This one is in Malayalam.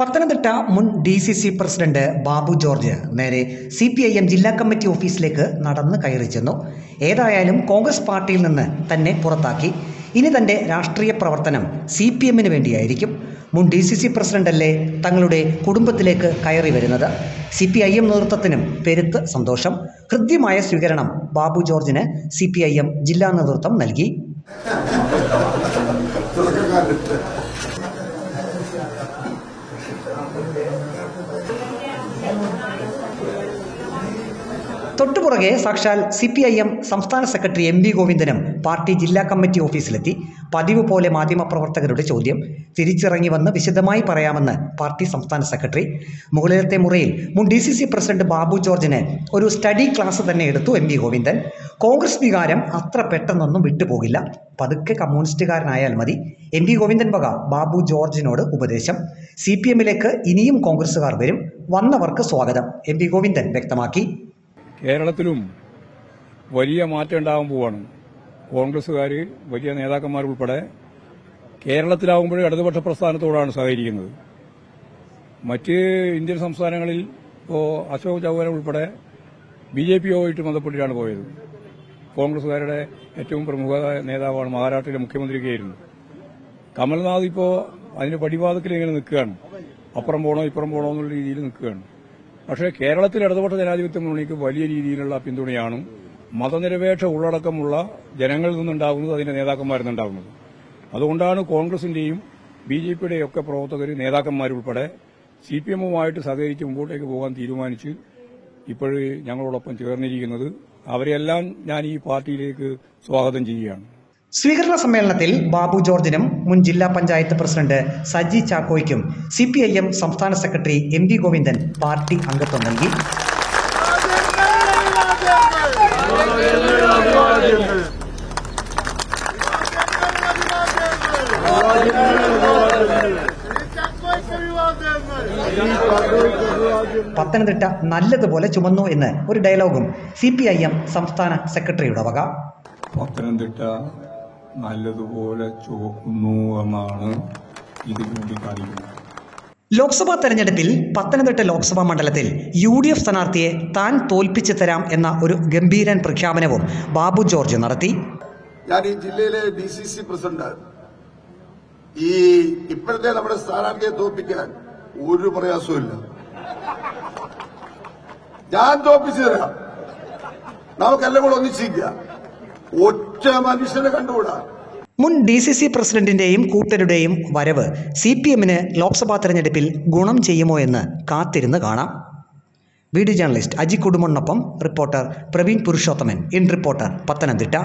പത്തനംതിട്ട മുൻ D C C president Babu George നേരെ സി പി ഐ എം ജില്ലാ കമ്മിറ്റി ഓഫീസിലേക്ക് നടന്ന് കയറി ചെന്നു. ഏതായാലും കോൺഗ്രസ് പാർട്ടിയിൽ നിന്ന് തന്നെ പുറത്താക്കി. ഇനി തന്റെ രാഷ്ട്രീയ പ്രവർത്തനം സി പി എമ്മിന് വേണ്ടിയായിരിക്കും മുൻ ഡി സി സി പ്രസിഡന്റല്ലേ തങ്ങളുടെ കുടുംബത്തിലേക്ക് കയറി വരുന്നത്. സി പി ഐ എം നേതൃത്വത്തിനും പെരുത്ത് സന്തോഷം. ഹൃദ്യമായ സ്വീകരണം ബാബു ജോർജിന് സി പി ഐ എം ജില്ലാ നേതൃത്വം നൽകി. Thank you. തൊട്ടുപുറകെ സാക്ഷാൽ സി പി ഐ എം സംസ്ഥാന സെക്രട്ടറി എം വി ഗോവിന്ദനും പാർട്ടി ജില്ലാ കമ്മിറ്റി ഓഫീസിലെത്തി. പതിവ് പോലെ മാധ്യമപ്രവർത്തകരുടെ ചോദ്യം തിരിച്ചിറങ്ങി വന്ന് വിശദമായി പറയാമെന്ന് പാർട്ടി സംസ്ഥാന സെക്രട്ടറി. മുകളിലത്തെ മുറിയിൽ മുൻ D C C president Babu ജോർജിന് ഒരു സ്റ്റഡി ക്ലാസ് തന്നെ എടുത്തു എം വി ഗോവിന്ദൻ. കോൺഗ്രസ് വികാരം അത്ര പെട്ടെന്നൊന്നും വിട്ടുപോകില്ല. പതുക്കെ കമ്മ്യൂണിസ്റ്റുകാരനായാൽ മതി. എം വി ഗോവിന്ദൻ വക ബാബു ജോർജിനോട് ഉപദേശം. സി പി എമ്മിലേക്ക് ഇനിയും കോൺഗ്രസുകാർ വരും. വന്നവർക്ക് സ്വാഗതം. എം വി ഗോവിന്ദൻ വ്യക്തമാക്കി. കേരളത്തിലും വലിയ മാറ്റം ഉണ്ടാകാൻ പോവാണ്. കോൺഗ്രസ്സുകാർ വലിയ നേതാക്കന്മാർ ഉൾപ്പെടെ കേരളത്തിലാവുമ്പോഴും ഇടതുപക്ഷ പ്രസ്ഥാനത്തോടാണ് സഹകരിക്കുന്നത്. മറ്റ് ഇന്ത്യൻ സംസ്ഥാനങ്ങളിൽ ഇപ്പോൾ അശോക് ചൌഹാൻ ഉൾപ്പെടെ ബി ജെ പിയുമായിട്ട് ബന്ധപ്പെട്ടിട്ടാണ് പോയത്. കോൺഗ്രസ്സുകാരുടെ ഏറ്റവും പ്രമുഖ നേതാവാണ് മഹാരാഷ്ട്രയിലെ മുഖ്യമന്ത്രിയൊക്കെയായിരുന്നു. കമൽനാഥ് ഇപ്പോൾ അതിന്റെ പടിവാദത്തിൽ ഇങ്ങനെ നിൽക്കുകയാണ്. അപ്പുറം പോകണോ ഇപ്പുറം പോകണോ എന്നുള്ള രീതിയിൽ നിൽക്കുകയാണ്. പക്ഷേ കേരളത്തിൽ ഇടതുപക്ഷ ജനാധിപത്യ മുന്നണിക്ക് വലിയ രീതിയിലുള്ള പിന്തുണയാണ് മതനിരപേക്ഷ ഉള്ളടക്കമുള്ള ജനങ്ങളിൽ നിന്നുണ്ടാകുന്നത് അതിന്റെ നേതാക്കന്മാരിൽ നിന്നുണ്ടാകുന്നത്. അതുകൊണ്ടാണ് കോൺഗ്രസിന്റെയും ബി ജെ പിയുടെയും ഒക്കെ പ്രവർത്തകർ നേതാക്കന്മാരുൾപ്പെടെ സി പി എമ്മുമായിട്ട് സഹകരിച്ച് മുമ്പോട്ടേക്ക് പോകാൻ തീരുമാനിച്ച് ഇപ്പോഴ് ഞങ്ങളോടൊപ്പം ചേർന്നിരിക്കുന്നത്. അവരെല്ലാം ഞാൻ ഈ പാർട്ടിയിലേക്ക് സ്വാഗതം ചെയ്യുകയാണ്. സ്വീകരണ സമ്മേളനത്തിൽ ബാബു ജോർജിനും മുൻ ജില്ലാ പഞ്ചായത്ത് പ്രസിഡന്റ് സജി ചാക്കോയ്ക്കും സി പി ഐ എം സംസ്ഥാന secretary M V Govindan party അംഗത്വം നൽകി. പത്തനംതിട്ട നല്ലതുപോലെ ചുമന്നു എന്ന് ഒരു ഡയലോഗും സി പി ഐ എം സംസ്ഥാന സെക്രട്ടറിയുടെ വക. പത്തനംതിട്ട നല്ലതുപോലെ ചോക്കുന്നു എന്നാണ് ഇത് ചൂണ്ടിക്കാണിക്കുന്നത് ലോക്സഭാ തെരഞ്ഞെടുപ്പിൽ പത്തനംതിട്ട ലോക്സഭാ മണ്ഡലത്തിൽ യു ഡി എഫ് സ്ഥാനാർത്ഥിയെ താൻ തോൽപ്പിച്ചു തരാം എന്ന ഒരു ഗംഭീരൻ പ്രഖ്യാപനവും ബാബു ജോർജ് നടത്തി. ഞാൻ ഈ ജില്ലയിലെ ഡി സി സി പ്രസിഡന്റ്. ഈ ഇപ്പോഴത്തെ നമ്മുടെ സ്ഥാനാർത്ഥിയെ തോൽപ്പിക്കാൻ ഒരു പ്രയാസവുമില്ല. ഞാൻ തോൽപ്പിച്ചു തരാം. നമുക്കെല്ലാം കൂടെ ഒന്നിച്ചിരിക്കുക. ഒറ്റ മനുഷ്യനെ കണ്ടുകൂടാ. മുൻ ഡി സി സി പ്രസിഡന്റിന്റെയും കൂട്ടരുടെയും വരവ് സി പി എമ്മിന് ലോക്സഭാ തെരഞ്ഞെടുപ്പിൽ ഗുണം ചെയ്യുമോ എന്ന് കാത്തിരുന്ന് കാണാം. Video journalist Aji കുടുമണ്ണൊപ്പം reporter Praveen Purushothaman in reporter Pathanamthitta.